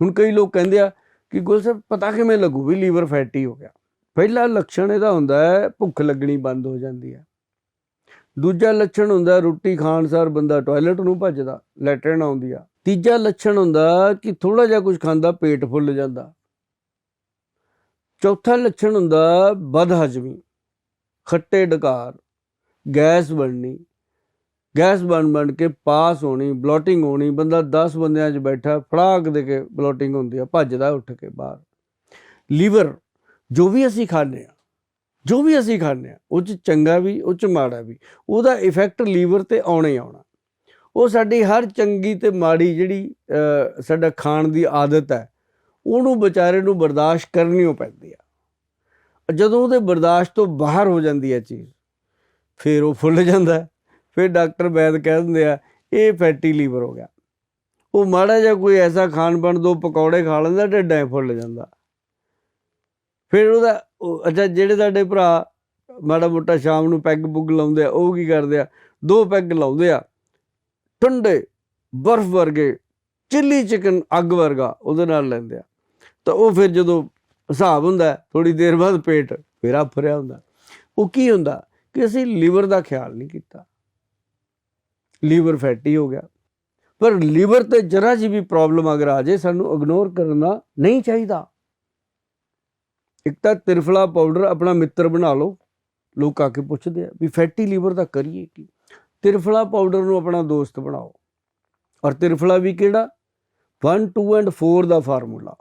ਹੁਣ ਕਈ ਲੋਕ ਕਹਿੰਦੇ ਆ ਕਿ ਗੁਲ ਸਾਹਿਬ ਪਤਾ ਕਿਵੇਂ ਲੱਗੂ ਵੀ ਲੀਵਰ ਫੈਟੀ ਹੋ ਗਿਆ। ਪਹਿਲਾ ਲੱਛਣ ਇਹਦਾ ਹੁੰਦਾ ਹੈ, ਭੁੱਖ ਲੱਗਣੀ ਬੰਦ ਹੋ ਜਾਂਦੀ ਹੈ। ਦੂਜਾ ਲੱਛਣ ਹੁੰਦਾ ਰੋਟੀ ਖਾਣ ਸਾਰ ਬੰਦਾ ਟਾਇਲਟ ਨੂੰ ਭੱਜਦਾ, ਲੈਟਰਨ ਆਉਂਦੀ ਆ। ਤੀਜਾ ਲੱਛਣ ਹੁੰਦਾ ਕਿ ਥੋੜਾ ਜਿਹਾ ਕੁਝ ਖਾਂਦਾ, ਪੇਟ ਫੁੱਲ ਜਾਂਦਾ। ਚੌਥਾ ਲੱਛਣ ਹੁੰਦਾ ਬਦਹਜਮੀ, ਖੱਟੇ ਡਕਾਰ, ਗੈਸ ਬਣਨੀ। ਗੈਸ ਬਣ ਬਣ ਕੇ ਪਾਸ ਹੋਣੀ, ਬਲੋਟਿੰਗ ਹੋਣੀ, ਬੰਦਾ 10 ਬੰਦਿਆਂ 'ਚ ਬੈਠਾ, ਫੜਾਕ ਦੇ ਕੇ ਬਲੋਟਿੰਗ ਹੁੰਦੀ ਆ, ਭੱਜਦਾ ਉੱਠ ਕੇ ਬਾਹਰ। ਲੀਵਰ, ਜੋ ਵੀ ਅਸੀਂ ਖਾਂਦੇ ਆ ਜੋ ਵੀ ਅਸੀਂ ਖਾਂਦੇ ਆ ਉਹ 'ਚ ਚੰਗਾ ਵੀ, ਉਹ 'ਚ ਮਾੜਾ ਵੀ, ਉਹਦਾ ਇਫੈਕਟ ਲੀਵਰ ਤੇ ਆਉਣਾ ਹੀ ਆਉਣਾ। ਉਹ ਸਾਡੀ ਹਰ ਚੰਗੀ ਤੇ ਮਾੜੀ ਜਿਹੜੀ ਸਾਡਾ ਖਾਣ ਦੀ ਆਦਤ ਹੈ, ਉਹਨੂੰ ਵਿਚਾਰੇ ਨੂੰ ਬਰਦਾਸ਼ਤ ਕਰਨੀ ਓ ਪੈਂਦੀ ਆ। ਜਦੋਂ ਉਹਦੇ ਬਰਦਾਸ਼ਤ ਤੋਂ ਬਾਹਰ ਹੋ ਜਾਂਦੀ ਹੈ ਚੀਜ਼, ਫਿਰ ਉਹ ਫੁੱਲ ਜਾਂਦਾ ਹੈ। ਫਿਰ ਡਾਕਟਰ ਵੈਦ ਕਹਿ ਦਿੰਦੇ ਆ, ਇਹ ਫੈਟੀ ਲੀਵਰ ਹੋ ਗਿਆ। ਉਹ ਮਾੜਾ ਜਿਹਾ ਕੋਈ ਐਸਾ ਖਾਣ ਬਣ ਦੋ, ਪਕੌੜੇ ਖਾ ਲੈਂਦਾ, ਢਿੱਡਾਂ ਐ ਫੁੱਲ ਜਾਂਦਾ। ਫਿਰ ਉਹਦਾ ਅੱਛਾ, ਜਿਹੜੇ ਸਾਡੇ ਭਰਾ ਮਾੜਾ ਮੋਟਾ ਸ਼ਾਮ ਨੂੰ ਪੈਗ ਪੁੱਗ ਲਾਉਂਦੇ ਆ, ਉਹ ਕੀ ਕਰਦੇ ਆ, ਦੋ ਪੈਗ ਲਾਉਂਦੇ ਆ, ਠੰਡੇ ਬਰਫ਼ ਵਰਗੇ, ਚਿੱਲੀ ਚਿਕਨ ਅੱਗ ਵਰਗਾ ਉਹਦੇ ਨਾਲ ਲੈਂਦੇ ਆ। ਤਾਂ ਉਹ ਫਿਰ ਜਦੋਂ ਹਿਸਾਬ ਹੁੰਦਾ ਥੋੜੀ ਦੇਰ ਬਾਅਦ ਪੇਟ ਫੇਰਾ ਫਰਿਆ ਹੁੰਦਾ। ਉਹ ਕੀ ਹੁੰਦਾ ਕਿ ਅਸੀਂ ਲੀਵਰ ਦਾ ਖਿਆਲ ਨਹੀਂ ਕੀਤਾ। ਲੀਵਰ ਫੈਟੀ ਹੋ ਗਿਆ। ਪਰ ਲੀਵਰ ਤੇ ਜਰਾ ਜੀ ਵੀ ਪ੍ਰੋਬਲਮ ਅਗਰ ਆ ਜੇ, ਸਾਨੂੰ ਇਗਨੋਰ ਕਰਨਾ ਨਹੀਂ ਚਾਹੀਦਾ। ਇੱਕ ਤਾਂ ਤਿਰਫਲਾ ਪਾਊਡਰ ਆਪਣਾ ਮਿੱਤਰ ਬਣਾ ਲਓ। ਲੋਕ ਆ ਕੇ ਪੁੱਛਦੇ ਆ ਵੀ ਫੈਟੀ ਲੀਵਰ ਦਾ ਕਰੀਏ ਕੀ? ਤਿਰਫਲਾ ਪਾਊਡਰ ਨੂੰ ਆਪਣਾ ਦੋਸਤ ਬਣਾਓ। ਔਰ ਤਿਰਫਲਾ ਵੀ ਕਿਹੜਾ? 1 2 ਐਂਡ 4 ਦਾ ਫਾਰਮੂਲਾ।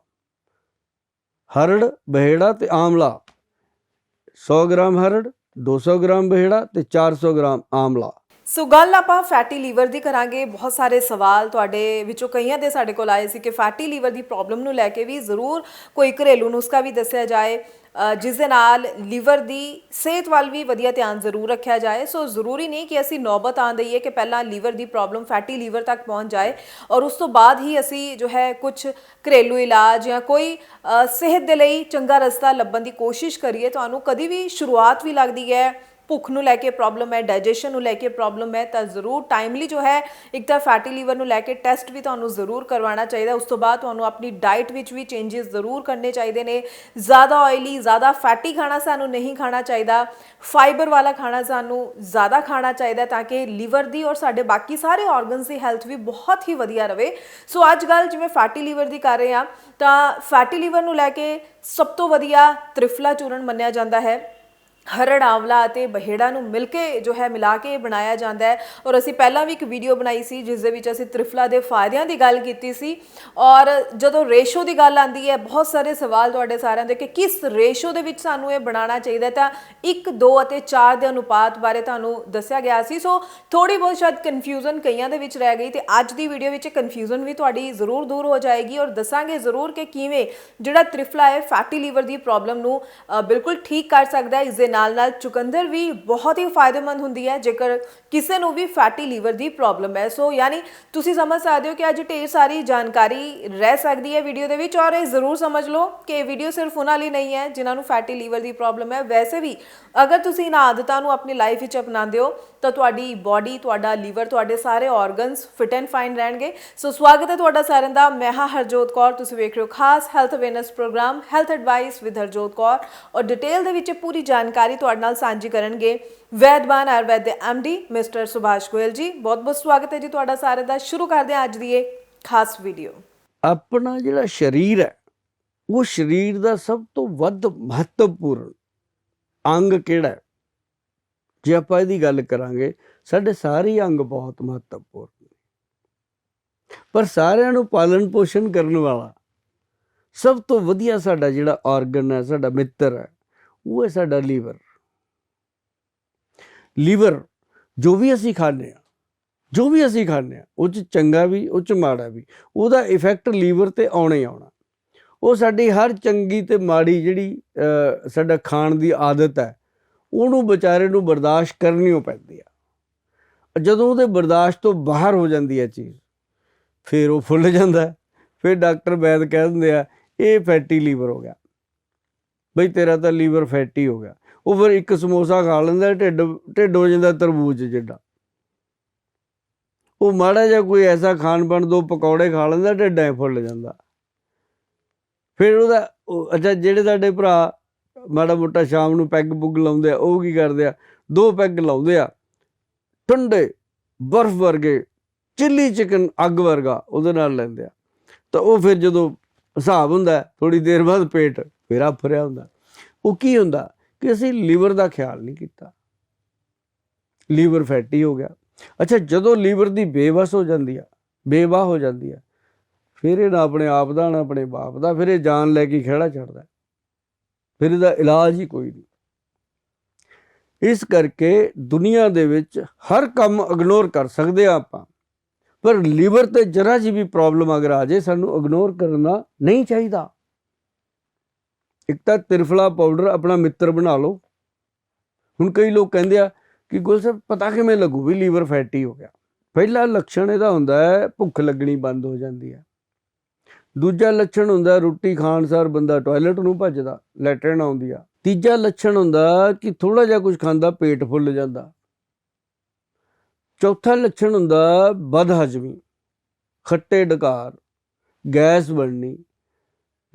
ਹਰੜ, ਬਹਿੜਾ ਤੇ ਆਮਲਾ। 100 ਗ੍ਰਾਮ ਹਰੜ 200 ਗ੍ਰਾਮ ਬਹਿੜਾ ਤੇ 400 ਗ੍ਰਾਮ ਆਮਲਾ। ਸੋ ਗੱਲ ਆਪਾਂ ਫੈਟੀ ਲੀਵਰ ਦੀ ਕਰਾਂਗੇ। ਬਹੁਤ ਸਾਰੇ ਸਵਾਲ ਤੁਹਾਡੇ ਵਿੱਚੋਂ ਕਈਆਂ ਦੇ ਸਾਡੇ ਕੋਲ ਆਏ ਸੀ ਕਿ ਫੈਟੀ ਲੀਵਰ ਦੀ ਪ੍ਰੋਬਲਮ ਨੂੰ ਲੈ ਕੇ ਵੀ ਜ਼ਰੂਰ ਕੋਈ ਘਰੇਲੂ ਨੁਸਖਾ ਵੀ ਦੱਸਿਆ ਜਾਏ। ਜਿਸ ਦੇ ਨਾਲ ਲੀਵਰ ਦੀ ਸਿਹਤ ਵੱਲ ਵੀ ਵਧੀਆ ਧਿਆਨ ਜ਼ਰੂਰ ਰੱਖਿਆ ਜਾਏ। ਸੋ ਜ਼ਰੂਰੀ ਨਹੀਂ ਕਿ ਅਸੀਂ ਨੌਬਤ ਆਉਣ ਦਈਏ ਕਿ ਪਹਿਲਾਂ ਲੀਵਰ ਦੀ ਪ੍ਰੋਬਲਮ ਫੈਟੀ ਲੀਵਰ ਤੱਕ ਪਹੁੰਚ ਜਾਏ ਔਰ ਉਸ ਤੋਂ ਬਾਅਦ ਹੀ ਅਸੀਂ ਜੋ ਹੈ ਕੁਝ ਘਰੇਲੂ ਇਲਾਜ ਜਾਂ ਕੋਈ ਸਿਹਤ ਦੇ ਲਈ ਚੰਗਾ ਰਸਤਾ ਲੱਭਣ ਦੀ ਕੋਸ਼ਿਸ਼ ਕਰੀਏ। ਤੁਹਾਨੂੰ ਕਦੀ ਵੀ ਸ਼ੁਰੂਆਤ ਵੀ ਲੱਗਦੀ ਹੈ ਭੁੱਖ ਨੂੰ ਲੈ ਕੇ ਪ੍ਰੋਬਲਮ ਹੈ ਡਾਈਜੈਸ਼ਨ ਨੂੰ ਲੈ ਕੇ ਪ੍ਰੋਬਲਮ ਹੈ, ਤਾਂ ਜ਼ਰੂਰ ਟਾਈਮਲੀ ਜੋ ਹੈ, ਇੱਕ ਤਾਂ ਫੈਟੀ ਲੀਵਰ ਨੂੰ ਲੈ ਕੇ ਟੈਸਟ ਵੀ ਤੁਹਾਨੂੰ ਜ਼ਰੂਰ ਕਰਵਾਉਣਾ ਚਾਹੀਦਾ ਉਸ ਤੋਂ ਬਾਅਦ ਤੁਹਾਨੂੰ ਆਪਣੀ ਡਾਈਟ ਵਿੱਚ ਵੀ ਚੇਂਜਸ ਜ਼ਰੂਰ ਕਰਨੇ ਚਾਹੀਦੇ ਨੇ। ਜ਼ਿਆਦਾ ਆਇਲੀ ਜ਼ਿਆਦਾ ਫੈਟੀ ਖਾਣਾ ਸਾਨੂੰ ਨਹੀਂ ਖਾਣਾ ਚਾਹੀਦਾ। ਫਾਈਬਰ ਵਾਲਾ ਖਾਣਾ ਸਾਨੂੰ ਜ਼ਿਆਦਾ ਖਾਣਾ ਚਾਹੀਦਾ ਤਾਂ ਕਿ ਲੀਵਰ ਦੀ ਔਰ ਸਾਡੇ ਬਾਕੀ ਸਾਰੇ ਆਰਗਨਸ ਦੀ ਹੈਲਥ ਵੀ ਬਹੁਤ ਹੀ ਵਧੀਆ ਰਵੇ। ਸੋ ਅੱਜ ਗੱਲ ਜਿਵੇਂ ਫੈਟੀ ਲੀਵਰ ਦੀ ਕਰ ਰਹੇ ਆ ਤਾਂ ਫੈਟੀ ਲੀਵਰ ਨੂੰ ਲੈ ਕੇ ਸਭ ਤੋਂ ਵਧੀਆ ਤ੍ਰਿਫਲਾ ਚੂਰਨ ਮੰਨਿਆ ਜਾਂਦਾ ਹੈ। ਹਰੜ ਆਵਲਾ ਅਤੇ ਬਹੇੜਾ ਨੂੰ ਮਿਲ ਕੇ ਜੋ ਹੈ ਮਿਲਾ ਕੇ ਬਣਾਇਆ ਜਾਂਦਾ ਹੈ। ਔਰ ਅਸੀਂ ਪਹਿਲਾਂ ਵੀ ਇੱਕ ਵੀਡੀਓ ਬਣਾਈ ਸੀ, ਜਿਸ ਦੇ ਵਿੱਚ ਅਸੀਂ ਤ੍ਰਿਫਲਾ ਦੇ ਫਾਇਦਿਆਂ ਦੀ ਗੱਲ ਕੀਤੀ ਸੀ। ਔਰ ਜਦੋਂ ਰੇਸ਼ੋ ਦੀ ਗੱਲ ਆਂਦੀ ਹੈ, ਬਹੁਤ ਸਾਰੇ ਸਵਾਲ ਤੁਹਾਡੇ ਸਾਰਿਆਂ ਦੇ ਕਿ ਕਿਸ ਰੇਸ਼ੋ ਦੇ ਵਿੱਚ ਸਾਨੂੰ ਇਹ ਬਣਾਉਣਾ ਚਾਹੀਦਾ ਤਾਂ 1 2 ਅਤੇ 4 ਦੇ ਅਨੁਪਾਤ ਬਾਰੇ ਤੁਹਾਨੂੰ ਦੱਸਿਆ ਗਿਆ ਸੀ। ਸੋ ਥੋੜੀ ਬਹੁਤ ਸ਼ਾਇਦ ਕਨਫਿਊਜ਼ਨ ਕਈਆਂ ਦੇ ਵਿੱਚ ਰਹਿ ਗਈ ਤੇ ਅੱਜ ਦੀ ਵੀਡੀਓ ਵਿੱਚ ਕਨਫਿਊਜ਼ਨ ਵੀ ਤੁਹਾਡੀ ਜ਼ਰੂਰ ਦੂਰ ਹੋ ਜਾਏਗੀ। ਔਰ ਦੱਸਾਂਗੇ ਜ਼ਰੂਰ ਕਿ ਕਿਵੇਂ ਜਿਹੜਾ ਤ੍ਰਿਫਲਾ ਹੈ ਫੈਟੀ ਲੀਵਰ ਦੀ ਪ੍ਰੋਬਲਮ ਨੂੰ ਬਿਲਕੁਲ ਠੀਕ ਕਰ ਸਕਦਾ ਹੈ। ਇਸ ਦੇ ਨਾਲ ਨਾਲ ਚੁਕੰਦਰ ਵੀ ਬਹੁਤ ਹੀ ਫਾਇਦੇਮੰਦ ਹੁੰਦੀ ਹੈ, ਜੇਕਰ ਕਿਸੇ ਨੂੰ ਵੀ ਫੈਟੀ ਲੀਵਰ ਦੀ ਪ੍ਰੋਬਲਮ ਹੈ। ਸੋ ਯਾਨੀ ਤੁਸੀਂ ਸਮਝ ਸਕਦੇ ਹੋ ਕਿ ਅੱਜ ਢੇਰ ਸਾਰੀ ਜਾਣਕਾਰੀ ਰਹਿ ਸਕਦੀ ਹੈ ਵੀਡੀਓ ਦੇ ਵਿੱਚ ਔਰ ਇਹ ਜ਼ਰੂਰ ਸਮਝ ਲਓ ਕਿ ਇਹ ਵੀਡੀਓ ਸਿਰਫ ਉਹਨਾਂ ਲਈ ਨਹੀਂ ਹੈ, ਜਿਨ੍ਹਾਂ ਨੂੰ ਫੈਟੀ ਲੀਵਰ ਦੀ ਪ੍ਰੋਬਲਮ ਹੈ। ਵੈਸੇ ਵੀ ਅਗਰ ਤੁਸੀਂ ਇਹਨਾਂ ਆਦਤਾਂ ਨੂੰ ਆਪਣੀ ਲਾਈਫ ਵਿੱਚ ਅਪਣਾਉਂਦੇ ਹੋ ਤਾਂ ਤੁਹਾਡੀ ਬਾਡੀ ਤੁਹਾਡਾ ਲੀਵਰ ਤੁਹਾਡੇ ਸਾਰੇ ਆਰਗਨਸ ਫਿਟ ਐਂਡ ਫਾਈਨ ਰਹਿਣਗੇ। ਸੋ ਸਵਾਗਤ ਹੈ ਤੁਹਾਡਾ ਸਾਰਿਆਂ ਦਾ। ਮੈਂ ਹਾਂ ਹਰਜੋਤ ਕੌਰ। ਤੁਸੀਂ ਵੇਖ ਰਹੇ ਹੋ ਖਾਸ health awareness program health advice with Harjot Kaur. ਔਰ ਡਿਟੇਲ ਦੇ ਵਿੱਚ ਪੂਰੀ ਜਾਣਕਾਰੀ ਤੁਹਾਡੇ ਨਾਲ ਸਾਂਝੀ ਕਰਨਗੇ ਵੈਦਵਾਨ ਆਯੁਰਵੈਦ ਦੇ ਐਮਡੀ ਮਿਸਟਰ ਸੁਭਾਸ਼ ਗੋਇਲ ਜੀ। ਬਹੁਤ ਬਹੁਤ ਸਵਾਗਤ ਹੈ ਜੀ ਤੁਹਾਡਾ ਸਾਰਿਆਂ ਦਾ। ਸ਼ੁਰੂ ਕਰਦੇ ਹਾਂ ਅੱਜ ਦੀ ਇਹ ਖਾਸ ਵੀਡੀਓ ਆਪਣਾ ਜਿਹੜਾ ਸਰੀਰ ਹੈ, ਉਹ ਸਰੀਰ ਦਾ ਸਭ ਤੋਂ ਵੱਧ ਮਹੱਤਵਪੂਰਨ ਅੰਗ ਕਿਹੜਾ ਹੈ? ਜੇ ਆਪਾਂ ਇਹਦੀ ਗੱਲ ਕਰਾਂਗੇ, ਸਾਡੇ ਸਾਰੇ ਅੰਗ ਬਹੁਤ ਮਹੱਤਵਪੂਰਨ ਨੇ। ਪਰ ਸਾਰਿਆਂ ਨੂੰ ਪਾਲਣ ਪੋਸ਼ਣ ਕਰਨ ਵਾਲਾ ਸਭ ਤੋਂ ਵਧੀਆ ਸਾਡਾ ਜਿਹੜਾ ਆਰਗਨ ਹੈ, ਸਾਡਾ ਮਿੱਤਰ ਹੈ, ਉਹ ਹੈ ਸਾਡਾ ਲੀਵਰ। ਲੀਵਰ ਜੋ ਵੀ ਅਸੀਂ ਖਾਂਦੇ ਆ ਜੋ ਵੀ ਅਸੀਂ ਖਾਂਦੇ ਆ ਉਹ ਚ ਚੰਗਾ ਵੀ, ਉਹ ਚ ਮਾੜਾ ਵੀ, ਉਹਦਾ ਇਫੈਕਟ ਲੀਵਰ ਤੇ ਆਉਣਾ ਹੀ ਆਉਣਾ। ਉਹ ਸਾਡੀ ਹਰ ਚੰਗੀ ਤੇ ਮਾੜੀ ਜਿਹੜੀ ਸਾਡਾ ਖਾਣ ਦੀ ਆਦਤ ਹੈ ਉਹਨੂੰ ਵਿਚਾਰੇ ਨੂੰ ਬਰਦਾਸ਼ਤ ਕਰਨੀ ਓ ਪੈਂਦੀ ਆ। ਜਦੋਂ ਉਹਦੇ ਬਰਦਾਸ਼ਤ ਤੋਂ ਬਾਹਰ ਹੋ ਜਾਂਦੀ ਹੈ ਚੀਜ਼, ਫਿਰ ਉਹ ਫੁੱਲ ਜਾਂਦਾ ਫਿਰ ਡਾਕਟਰ ਵੈਦ ਕਹਿ ਦਿੰਦੇ ਆ, ਇਹ ਫੈਟੀ ਲੀਵਰ ਹੋ ਗਿਆ। ਬਈ ਤੇਰਾ ਤਾਂ ਲੀਵਰ ਫੈਟੀ ਹੋ ਗਿਆ। ਉਹ ਫਿਰ ਇੱਕ ਸਮੋਸਾ ਖਾ ਲੈਂਦਾ, ਢਿੱਡ ਢਿੱਡ ਹੋ ਜਾਂਦਾ ਤਰਬੂਜ ਜਿੱਡਾ। ਉਹ ਮਾੜਾ ਜਿਹਾ ਕੋਈ ਐਸਾ ਖਾਣ ਬਣ ਦੋ ਪਕੌੜੇ ਖਾ ਲੈਂਦਾ, ਢਿੱਡ ਐ ਫੁੱਲ ਜਾਂਦਾ। ਫਿਰ ਉਹਦਾ, ਉਹ- ਅੱਛਾ, ਜਿਹੜੇ ਸਾਡੇ ਭਰਾ ਮਾੜਾ ਮੋਟਾ ਸ਼ਾਮ ਨੂੰ ਪੈਗ ਪੁੱਗ ਲਾਉਂਦੇ ਆ, ਉਹ ਕੀ ਕਰਦੇ ਆ? ਦੋ ਪੈਗ ਲਾਉਂਦੇ ਆ। ਠੰਡੇ ਬਰਫ਼ ਵਰਗੇ, ਚਿੱਲੀ ਚਿਕਨ ਅੱਗ ਵਰਗਾ ਉਹਦੇ ਨਾਲ ਲੈਂਦੇ ਆ। ਤਾਂ ਉਹ ਫਿਰ ਜਦੋਂ ਹਿਸਾਬ ਹੁੰਦਾ ਥੋੜੀ ਦੇਰ ਬਾਅਦ ਪੇਟ ਫਿਰ ਫਰਿਆ ਹੁੰਦਾ। ਉਹ ਕੀ ਹੁੰਦਾ ਕਿ ਅਸੀਂ ਲੀਵਰ ਦਾ ਖਿਆਲ ਨਹੀਂ ਕੀਤਾ। ਲੀਵਰ ਫੈਟੀ ਹੋ ਗਿਆ। ਅੱਛਾ, ਜਦੋਂ ਲੀਵਰ ਦੀ ਬੇਵਸ ਹੋ ਜਾਂਦੀ ਆ, ਬੇਵਾਹ ਹੋ ਜਾਂਦੀ ਆ, ਫਿਰ ਇਹ ਨਾ ਆਪਣੇ ਆਪ ਦਾ, ਨਾ ਆਪਣੇ ਬਾਪ ਦਾ, ਫਿਰ ਇਹ ਜਾਨ ਲੈ ਕੇ ਖੇੜਾ ਛੱਡਦਾ ਫਿਰ ਇਹਦਾ ਇਲਾਜ ਹੀ ਕੋਈ ਨਹੀਂ। ਇਸ ਕਰਕੇ ਦੁਨੀਆ ਦੇ ਵਿੱਚ ਹਰ ਕੰਮ ਇਗਨੋਰ ਕਰ ਸਕਦੇ ਆ ਆਪਾਂ। ਪਰ ਲੀਵਰ ਤੇ ਜਰਾ ਜੀ ਵੀ ਪ੍ਰੋਬਲਮ ਅਗਰ ਆ ਜਾਏ ਸਾਨੂੰ ਇਗਨੋਰ ਕਰਨਾ ਨਹੀਂ ਚਾਹੀਦਾ। ਇੱਕ ਤਾਂ ਤਿਰਫਲਾ ਪਾਊਡਰ ਆਪਣਾ ਮਿੱਤਰ ਬਣਾ ਲਓ। ਹੁਣ ਕਈ ਲੋਕ ਕਹਿੰਦੇ ਆ ਕਿ ਗੁਲ ਸਾਹਿਬ, ਪਤਾ ਕਿਵੇਂ ਲੱਗੂ ਵੀ ਲੀਵਰ ਫੈਟੀ ਹੋ ਗਿਆ। ਪਹਿਲਾ ਲੱਛਣ ਇਹਦਾ ਹੁੰਦਾ ਹੈ, ਭੁੱਖ ਲੱਗਣੀ ਬੰਦ ਹੋ ਜਾਂਦੀ ਹੈ। ਦੂਜਾ ਲੱਛਣ ਹੁੰਦਾ ਰੋਟੀ ਖਾਣ ਸਾਰ ਬੰਦਾ ਟਾਇਲਟ ਨੂੰ ਭੱਜਦਾ, ਲੈਟਰਨ ਆਉਂਦੀ ਆ। ਤੀਜਾ ਲੱਛਣ ਹੁੰਦਾ ਕਿ ਥੋੜਾ ਜਿਹਾ ਕੁਝ ਖਾਂਦਾ, ਪੇਟ ਫੁੱਲ ਜਾਂਦਾ। ਚੌਥਾ ਲੱਛਣ ਹੁੰਦਾ ਬਦ ਹਜ਼ਮੀ ਖੱਟੇ ਡਕਾਰ, ਗੈਸ ਬਣਨੀ।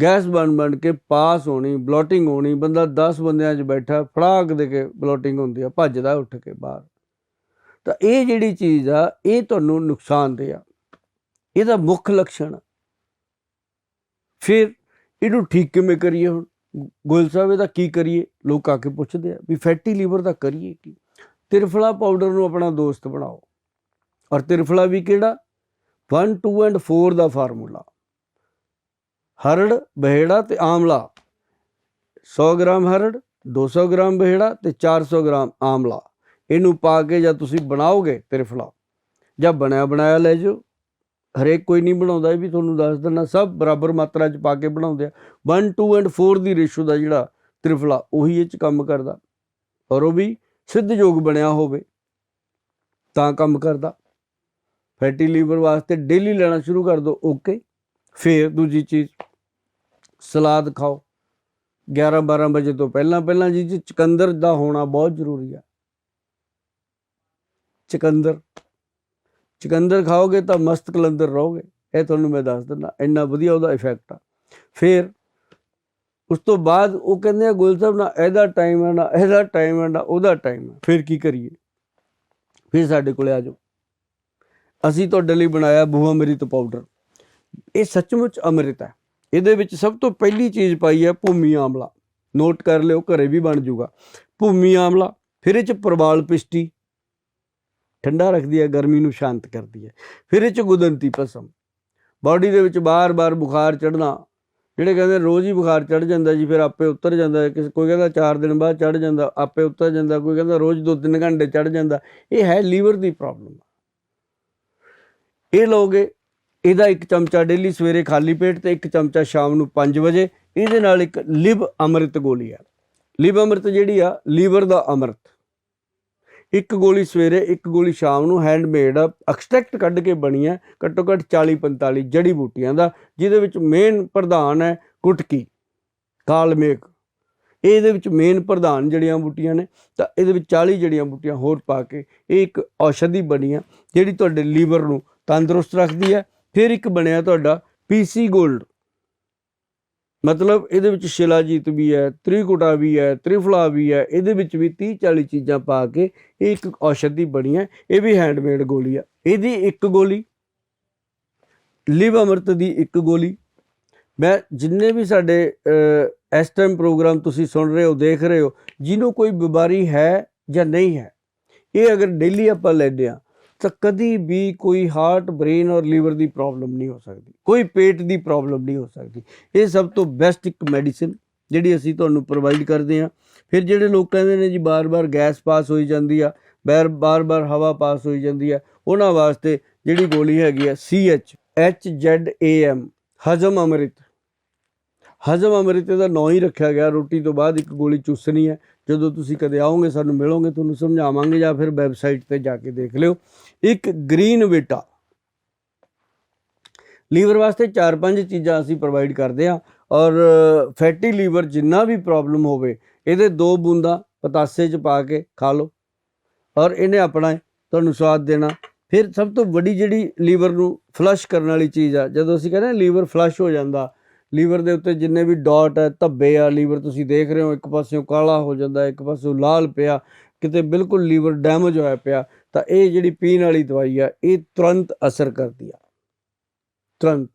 ਗੈਸ ਬਣ ਬਣ ਕੇ ਪਾਸ ਹੋਣੀ, ਬਲੋਟਿੰਗ ਹੋਣੀ, ਬੰਦਾ 10 ਬੰਦਿਆਂ 'ਚ ਬੈਠਾ, ਫੜਾਕ ਦੇ ਕੇ ਬਲੋਟਿੰਗ ਹੁੰਦੀ ਆ, ਭੱਜਦਾ ਉੱਠ ਕੇ ਬਾਹਰ। ਤਾਂ ਇਹ ਜਿਹੜੀ ਚੀਜ਼ ਆ, ਇਹ ਤੁਹਾਨੂੰ ਨੁਕਸਾਨਦੇਹ ਆ। ਇਹਦਾ ਮੁੱਖ ਲੱਛਣ ਫਿਰ ਇਹਨੂੰ ਠੀਕ ਕਿਵੇਂ ਕਰੀਏ ਹੁਣ? ਗੋਇਲ ਸਾਹਿਬ ਇਹਦਾ ਕੀ ਕਰੀਏ? ਲੋਕ ਆ ਕੇ ਪੁੱਛਦੇ ਆ ਵੀ ਫੈਟੀ ਲੀਵਰ ਦਾ ਕਰੀਏ ਕੀ? ਤਿਰਫਲਾ ਪਾਊਡਰ ਨੂੰ ਆਪਣਾ ਦੋਸਤ ਬਣਾਓ। ਔਰ ਤਿਰਫਲਾ ਵੀ ਕਿਹੜਾ? 1 2 ਐਂਡ 4 ਦਾ ਫਾਰਮੂਲਾ। ਹਰੜ, ਬਹਿੜਾ ਤੇ ਆਮਲਾ। 100 ਗ੍ਰਾਮ ਹਰੜ 200 ਗ੍ਰਾਮ ਬਹਿੜਾ ਤੇ 400 ਗ੍ਰਾਮ ਆਮਲਾ। ਇਹਨੂੰ ਪਾ ਕੇ ਜਾਂ ਤੁਸੀਂ ਬਣਾਓਗੇ ਤਿਰਫਲਾ। ਜਾਂ ਬਣਿਆ ਬਣਾਇਆ ਲੈ ਜਾਓ। ਹਰੇਕ ਕੋਈ ਨਹੀਂ ਬਣਾਉਂਦਾ ਇਹ ਵੀ ਤੁਹਾਨੂੰ ਦੱਸ ਦਿੰਦਾ, ਸਭ ਬਰਾਬਰ ਮਾਤਰਾ 'ਚ ਪਾ ਕੇ ਬਣਾਉਂਦੇ ਆ। 1 2 ਐਂਡ 4 ਦੀ ਰੇਸ਼ੋ ਦਾ ਜਿਹੜਾ ਤ੍ਰਿਫਲਾ, ਉਹੀ ਇਹ 'ਚ ਕੰਮ ਕਰਦਾ। ਔਰ ਉਹ ਵੀ ਸਿੱਧ ਯੋਗ ਬਣਿਆ ਹੋਵੇ, ਤਾਂ ਕੰਮ ਕਰਦਾ। ਫੈਟੀ ਲੀਵਰ ਵਾਸਤੇ ਡੇਲੀ ਲੈਣਾ ਸ਼ੁਰੂ ਕਰ ਦਿਓ ਓਕੇ ਫਿਰ ਦੂਜੀ ਚੀਜ਼, ਸਲਾਦ ਖਾਓ। 11 12 ਵਜੇ ਤੋਂ ਪਹਿਲਾਂ ਪਹਿਲਾਂ ਜੀ ਜੀ, ਚਕੰਦਰ ਦਾ ਹੋਣਾ ਬਹੁਤ ਜ਼ਰੂਰੀ ਆ। ਚਕੰਦਰ। ਚਕੰਦਰ ਖਾਓਗੇ ਤਾਂ ਮਸਤ ਕਲੰਦਰ ਰਹੋਗੇ। ਇਹ ਤੁਹਾਨੂੰ ਮੈਂ ਦੱਸ ਦਿੰਦਾ, ਇੰਨਾ ਵਧੀਆ ਉਹਦਾ ਇਫੈਕਟ ਆ। ਫਿਰ ਉਸ ਤੋਂ ਬਾਅਦ ਉਹ ਕਹਿੰਦੇ ਆ ਗੁਲ ਸਾਹਿਬ ਨਾ ਇਹਦਾ ਟਾਈਮ ਹੈ, ਨਾ ਇਹਦਾ ਟਾਈਮ ਹੈ, ਨਾ ਉਹਦਾ ਟਾਈਮ ਹੈ। ਫਿਰ ਕੀ ਕਰੀਏ? ਫਿਰ ਸਾਡੇ ਕੋਲੇ ਆ ਜਾਓ। ਅਸੀਂ ਤੁਹਾਡੇ ਲਈ ਬਣਾਇਆ ਬੂਹਾ ਅੰਮ੍ਰਿਤ ਪਾਊਡਰ ਇਹ ਸੱਚਮੁੱਚ ਅੰਮ੍ਰਿਤ ਹੈ। ਇਹਦੇ ਵਿੱਚ ਸਭ ਤੋਂ ਪਹਿਲੀ ਚੀਜ਼ ਪਾਈ ਹੈ ਭੂਮੀ ਆਮਲਾ। ਨੋਟ ਕਰ ਲਿਓ, ਘਰੇ ਵੀ ਬਣ ਜਾਊਗਾ ਭੂਮੀ ਆਮਲਾ, ਫਿਰ ਇਹ ਚ ਪ੍ਰਵਾਲ ਪਿਸ਼ਟੀ ਠੰਡਾ ਰੱਖਦੀ ਹੈ, ਗਰਮੀ ਨੂੰ ਸ਼ਾਂਤ ਕਰਦੀ ਹੈ। ਫਿਰ ਇਹ ਚ ਗੁਦੰਤੀ ਪਸਮ ਬਾਡੀ ਦੇ ਵਿੱਚ ਬਾਰ-ਬਾਰ ਬੁਖਾਰ ਚੜਨਾ ਜਿਹੜੇ ਕਹਿੰਦੇ ਰੋਜ਼ ਹੀ ਬੁਖਾਰ ਚੜ ਜਾਂਦਾ ਜੀ, ਫਿਰ ਆਪੇ ਉਤਰ ਜਾਂਦਾ। ਹੈ। ਕੋਈ ਕਹਿੰਦਾ 4 ਦਿਨ ਬਾਅਦ ਚੜ ਜਾਂਦਾ, ਆਪੇ ਉਤਰ ਜਾਂਦਾ। ਕੋਈ ਕਹਿੰਦਾ ਰੋਜ਼ 2-3 ਘੰਟੇ ਚੜ ਜਾਂਦਾ। ਇਹ ਹੈ ਲੀਵਰ ਦੀ ਪ੍ਰੋਬਲਮ। ਇਹ ਲੋਗੇ ਇਹਦਾ ਇੱਕ ਚਮਚਾ ਡੇਲੀ ਸਵੇਰੇ ਖਾਲੀ ਪੇਟ ਤੇ ਇੱਕ ਚਮਚਾ ਸ਼ਾਮ ਨੂੰ 5 ਵਜੇ। ਇਹਦੇ ਨਾਲ ਇੱਕ ਲਿਵ ਅੰਮ੍ਰਿਤ ਗੋਲੀ ਆ। ਲਿਵ ਅੰਮ੍ਰਿਤ ਜਿਹੜੀ ਆ, ਲੀਵਰ ਦਾ ਅੰਮ੍ਰਿਤ। ਇੱਕ ਗੋਲੀ ਸਵੇਰੇ, ਇੱਕ ਗੋਲੀ ਸ਼ਾਮ ਨੂੰ ਹੈਂਡਮੇਡ ਐਕਸਟ੍ਰੈਕਟ ਕੱਢ ਕੇ ਬਣੀ ਹੈ, ਘੱਟੋ ਘੱਟ 40 45 ਜੜੀ ਬੂਟੀਆਂ ਦਾ, ਜਿਹਦੇ ਵਿੱਚ ਮੇਨ ਪ੍ਰਧਾਨ ਹੈ ਕੁਟਕੀ ਕਾਲਮੇਕ ਇਹਦੇ ਵਿੱਚ ਮੇਨ ਪ੍ਰਧਾਨ ਜੜੀਆਂ ਬੂਟੀਆਂ ਨੇ, ਤਾਂ ਇਹਦੇ ਵਿੱਚ 40 ਜੜੀਆਂ ਬੂਟੀਆਂ ਹੋਰ ਪਾ ਕੇ ਇਹ ਇੱਕ ਔਸ਼ਧੀ ਬਣੀ ਆ ਜਿਹੜੀ ਤੁਹਾਡੇ ਲੀਵਰ ਨੂੰ ਤੰਦਰੁਸਤ ਰੱਖਦੀ ਹੈ। ਫਿਰ ਇੱਕ ਬਣਿਆ ਤੁਹਾਡਾ ਪੀਸੀ ਗੋਲਡ। ਮਤਲਬ ਇਹਦੇ ਵਿੱਚ ਸ਼ਿਲਾਜੀਤ ਵੀ ਹੈ, ਤ੍ਰਿਕੁਟਾ ਵੀ ਹੈ, ਤ੍ਰਿਫਲਾ ਵੀ ਹੈ, ਇਹਦੇ ਵਿੱਚ ਵੀ 30 40 ਚੀਜ਼ਾਂ ਪਾ ਕੇ ਇਹ ਇੱਕ ਔਸ਼ਧੀ ਬਣੀ ਹੈ, ਇਹ ਵੀ ਹੈਂਡਮੇਡ ਗੋਲੀ ਆ। ਇਹਦੀ ਇੱਕ ਗੋਲੀ, ਲਿਵ ਅੰਮ੍ਰਿਤ ਦੀ ਇੱਕ ਗੋਲੀ। ਮੈਂ ਜਿੰਨੇ ਵੀ ਸਾਡੇ ਇਸ ਟਾਈਮ ਪ੍ਰੋਗਰਾਮ ਤੁਸੀਂ ਸੁਣ ਰਹੇ ਹੋ, ਦੇਖ ਰਹੇ ਹੋ, ਜਿਹਨੂੰ ਕੋਈ ਬਿਮਾਰੀ ਹੈ ਜਾਂ ਨਹੀਂ ਹੈ, ਇਹ ਅਗਰ ਡੇਲੀ ਆਪਾਂ ਲੈਂਦੇ ਆ ਤਾਂ ਕਦੀ ਵੀ ਕੋਈ ਹਾਰਟ ਬ੍ਰੇਨ ਔਰ ਲੀਵਰ ਦੀ ਪ੍ਰੋਬਲਮ ਨਹੀਂ ਹੋ ਸਕਦੀ। ਕੋਈ ਪੇਟ ਦੀ ਪ੍ਰੋਬਲਮ ਨਹੀਂ ਹੋ ਸਕਦੀ। ਇਹ ਸਭ ਤੋਂ ਬੈਸਟ ਇੱਕ ਮੈਡੀਸਿਨ ਜਿਹੜੀ ਅਸੀਂ ਤੁਹਾਨੂੰ ਪ੍ਰੋਵਾਈਡ ਕਰਦੇ ਹਾਂ। ਫਿਰ ਜਿਹੜੇ ਲੋਕ ਕਹਿੰਦੇ ਨੇ ਜੀ ਬਾਰ-ਬਾਰ ਗੈਸ ਪਾਸ ਹੋਈ ਜਾਂਦੀ ਆ, ਬਾਰ, ਬਾਰ-ਬਾਰ ਹਵਾ ਪਾਸ ਹੋਈ ਜਾਂਦੀ ਆ, ਉਹਨਾਂ ਵਾਸਤੇ ਜਿਹੜੀ ਗੋਲੀ ਹੈਗੀ ਆ CH HZAM ਹਜਮ ਅੰਮ੍ਰਿਤ। ਹਜਮ ਅੰਮ੍ਰਿਤ ਦਾ ਨਾਂ ਹੀ ਰੱਖਿਆ ਗਿਆ। ਰੋਟੀ ਤੋਂ ਬਾਅਦ ਇੱਕ ਗੋਲੀ ਚੂਸਣੀ ਹੈ। ਜਦੋਂ ਤੁਸੀਂ ਕਦੇ ਆਓਗੇ, ਸਾਨੂੰ ਮਿਲੋਗੇ, ਤੁਹਾਨੂੰ ਸਮਝਾਵਾਂਗੇ ਜਾਂ ਫਿਰ ਵੈਬਸਾਈਟ ਤੇ ਜਾ ਕੇ ਦੇਖ ਲਿਓ। ਇੱਕ ਗ੍ਰੀਨ ਵਿਟਾ। ਲੀਵਰ ਵਾਸਤੇ 4-5 ਚੀਜ਼ਾਂ ਅਸੀਂ ਪ੍ਰੋਵਾਈਡ ਕਰਦੇ ਹਾਂ ਔਰ ਫੈਟੀ ਲੀਵਰ ਜਿੰਨਾ ਵੀ ਪ੍ਰੋਬਲਮ ਹੋਵੇ, ਇਹਦੇ ਦੋ ਬੂੰਦਾਂ ਪਤਾਸੇ 'ਚ ਪਾ ਕੇ ਖਾ ਲਓ ਔਰ ਇਹਨੇ ਆਪਣਾ ਤੁਹਾਨੂੰ ਸਵਾਦ ਦੇਣਾ। ਫਿਰ ਸਭ ਤੋਂ ਵੱਡੀ ਜਿਹੜੀ ਲੀਵਰ ਨੂੰ ਫਲਸ਼ ਕਰਨ ਵਾਲੀ ਚੀਜ਼ ਆ, ਜਦੋਂ ਅਸੀਂ ਕਹਿੰਦੇ ਲੀਵਰ ਫਲਸ਼ ਹੋ ਜਾਂਦਾ ਲੀਵਰ ਦੇ ਉੱਤੇ ਜਿੰਨੇ ਵੀ ਡਾਟ ਹੈ, ਧੱਬੇ ਆ, ਲੀਵਰ ਤੁਸੀਂ ਦੇਖ ਰਹੇ ਹੋ, ਇੱਕ ਪਾਸਿਓਂ ਕਾਲਾ ਹੋ ਜਾਂਦਾ, ਇੱਕ ਪਾਸਿਓਂ ਲਾਲ ਪਿਆ, ਕਿਤੇ ਬਿਲਕੁਲ ਲੀਵਰ ਡੈਮੇਜ ਹੋਇਆ ਪਿਆ, ਤਾਂ ਇਹ ਜਿਹੜੀ ਪੀਣ ਵਾਲੀ ਦਵਾਈ ਆ, ਇਹ ਤੁਰੰਤ ਅਸਰ ਕਰਦੀ ਆ। ਤੁਰੰਤ।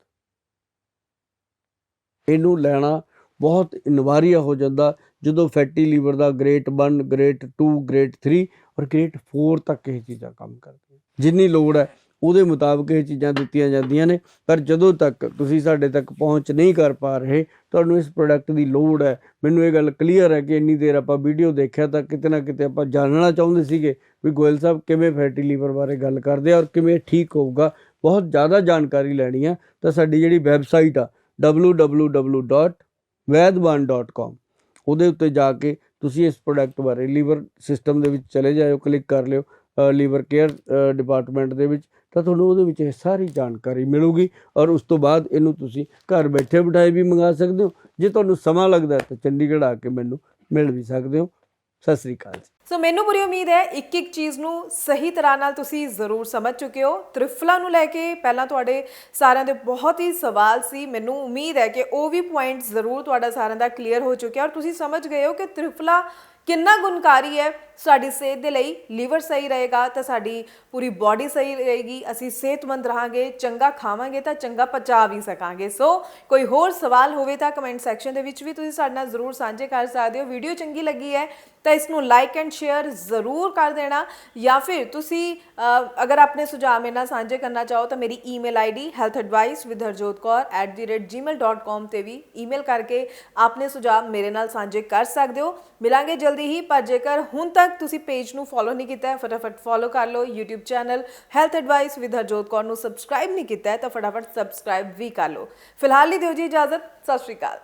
ਇਹਨੂੰ ਲੈਣਾ ਬਹੁਤ ਇਨਵਾਰੀਆ ਹੋ ਜਾਂਦਾ, ਜਦੋਂ ਫੈਟੀ ਲੀਵਰ ਦਾ ਗ੍ਰੇਡ 1 ਗ੍ਰੇਡ 2 ਗ੍ਰੇਟ 3 ਔਰ ਗ੍ਰੇਟ 4 ਤੱਕ ਇਹ ਚੀਜ਼ਾਂ ਕੰਮ ਕਰਦੀਆਂ। ਜਿੰਨੀ ਲੋੜ ਹੈ ਉਹਦੇ ਮੁਤਾਬਕ ਇਹ ਚੀਜ਼ਾਂ ਦਿੱਤੀਆਂ ਜਾਂਦੀਆਂ ਨੇ। ਪਰ ਜਦੋਂ ਤੱਕ ਤੁਸੀਂ ਸਾਡੇ ਤੱਕ ਪਹੁੰਚ ਨਹੀਂ ਕਰ ਪਾ ਰਹੇ, ਤੁਹਾਨੂੰ ਇਸ ਪ੍ਰੋਡਕਟ ਦੀ ਲੋੜ ਹੈ। ਮੈਨੂੰ ਇਹ ਗੱਲ ਕਲੀਅਰ ਹੈ ਕਿ ਇੰਨੀ ਦੇਰ ਆਪਾਂ ਵੀਡੀਓ ਦੇਖਿਆ ਤਾਂ ਕਿਤੇ ਨਾ ਕਿਤੇ ਆਪਾਂ ਜਾਣਨਾ ਚਾਹੁੰਦੇ ਸੀਗੇ ਵੀ ਗੋਇਲ ਸਾਹਿਬ ਕਿਵੇਂ ਫੈਟੀ ਲੀਵਰ ਬਾਰੇ ਗੱਲ ਕਰਦੇ ਆ ਔਰ ਕਿਵੇਂ ਇਹ ਠੀਕ ਹੋਊਗਾ। ਬਹੁਤ ਜ਼ਿਆਦਾ ਜਾਣਕਾਰੀ ਲੈਣੀ ਆ। ਤਾਂ ਸਾਡੀ ਜਿਹੜੀ ਵੈਬਸਾਈਟ ਆ www.vaidwan.com ਉਹਦੇ ਉੱਤੇ ਜਾ ਕੇ ਤੁਸੀਂ ਇਸ ਪ੍ਰੋਡਕਟ ਬਾਰੇ ਲੀਵਰ ਸਿਸਟਮ ਦੇ ਵਿੱਚ ਚਲੇ ਜਾਇਓ ਕਲਿੱਕ ਕਰ ਲਿਓ। ਲੀਵਰ ਕੇਅਰ ਡਿਪਾਰਟਮੈਂਟ ਦੇ ਵਿੱਚ, ਤਾਂ ਤੁਹਾਨੂੰ ਉਹਦੇ ਵਿੱਚ ਇਹ ਸਾਰੀ ਜਾਣਕਾਰੀ ਮਿਲੂਗੀ ਔਰ ਉਸ ਤੋਂ ਬਾਅਦ ਇਹਨੂੰ ਤੁਸੀਂ ਘਰ ਬੈਠੇ ਬਿਠਾਏ ਵੀ ਮੰਗਾ ਸਕਦੇ ਹੋ। ਜੇ ਤੁਹਾਨੂੰ ਸਮਾਂ ਲੱਗਦਾ ਤਾਂ ਚੰਡੀਗੜ੍ਹ ਆ ਕੇ ਮੈਨੂੰ ਮਿਲ ਵੀ ਸਕਦੇ ਹੋ। ਸਤਿ ਸ੍ਰੀ ਅਕਾਲ ਜੀ। ਸੋ ਮੈਨੂੰ ਪੂਰੀ ਉਮੀਦ ਹੈ ਇੱਕ ਇੱਕ ਚੀਜ਼ ਨੂੰ ਸਹੀ ਤਰ੍ਹਾਂ ਨਾਲ ਤੁਸੀਂ ਜ਼ਰੂਰ ਸਮਝ ਚੁੱਕੇ ਹੋ। ਤ੍ਰਿਫਲਾ ਨੂੰ ਲੈ ਕੇ ਪਹਿਲਾਂ ਤੁਹਾਡੇ ਸਾਰਿਆਂ ਦੇ ਬਹੁਤ ਹੀ ਸਵਾਲ ਸੀ। ਮੈਨੂੰ ਉਮੀਦ ਹੈ ਕਿ ਉਹ ਵੀ ਪੁਆਇੰਟ ਜ਼ਰੂਰ ਤੁਹਾਡਾ ਸਾਰਿਆਂ ਦਾ ਕਲੀਅਰ ਹੋ ਚੁੱਕਿਆ। ਔਰ ਤੁਸੀਂ ਸਮਝ ਗਏ ਹੋ ਕਿ ਤ੍ਰਿਫਲਾ ਕਿੰਨਾ ਗੁਣਕਾਰੀ ਹੈ। ਸਾਡੀ ਸਿਹਤ ਦੇ ਲਈ ਲੀਵਰ ਸਹੀ ਰਹੇਗਾ ਤਾਂ ਸਾਡੀ ਪੂਰੀ ਬਾਡੀ ਸਹੀ ਰਹੇਗੀ। ਅਸੀਂ ਸਿਹਤਮੰਦ ਰਹਾਂਗੇ, ਚੰਗਾ ਖਾਵਾਂਗੇ ਤਾਂ ਚੰਗਾ ਪਚਾ ਵੀ ਸਕਾਂਗੇ। ਸੋ ਕੋਈ ਹੋਰ ਸਵਾਲ ਹੋਵੇ ਤਾਂ ਕਮੈਂਟ ਸੈਕਸ਼ਨ ਦੇ ਵਿੱਚ ਵੀ ਤੁਸੀਂ ਸਾਡੇ ਨਾਲ ਜ਼ਰੂਰ ਸਾਂਝੇ ਕਰ ਸਕਦੇ ਹੋ। ਵੀਡੀਓ ਚੰਗੀ ਲੱਗੀ ਹੈ ਤਾਂ ਇਸ ਨੂੰ ਲਾਈਕ ਐਂਡ ਸ਼ੇਅਰ ਜ਼ਰੂਰ ਕਰ ਦੇਣਾ ਜਾਂ ਫਿਰ ਤੁਸੀਂ ਅਗਰ ਆਪਣੇ ਸੁਝਾਅ ਮੇਰੇ ਨਾਲ ਸਾਂਝੇ ਕਰਨਾ ਚਾਹੋ ਤਾਂ ਮੇਰੀ ਈਮੇਲ ਆਈਡੀ healthadvice@harjotkaur@gmail.com ਤੇ ਵੀ ਈਮੇਲ ਕਰਕੇ ਆਪਣੇ ਸੁਝਾਅ ਮੇਰੇ ਨਾਲ ਸਾਂਝੇ ਕਰ ਸਕਦੇ ਹੋ। ਮਿਲਾਂਗੇ ਜਲਦੀ ਹੀ, ਪਰ ਜੇਕਰ ਹੁਣ ਤੱਕ ਤੁਸੀਂ ਪੇਜ ਨੂੰ ਫੋਲੋ ਨਹੀਂ ਕੀਤਾ ਹੈ, ਫਟਾਫਟ ਫੋਲੋ ਕਰ ਲਓ। YouTube channel health advice with Harjot Kaur ਨੂੰ ਸਬਸਕ੍ਰਾਈਬ ਨਹੀਂ ਕੀਤਾ ਹੈ, ਤਾਂ ਫਟਾਫਟ ਸਬਸਕ੍ਰਾਈਬ ਵੀ ਕਰ ਲਓ। ਫਿਲਹਾਲ ਲਈ ਦਿਓ ਜੀ ਇਜਾਜ਼ਤ, ਸਤਿ ਸ਼੍ਰੀ ਅਕਾਲ।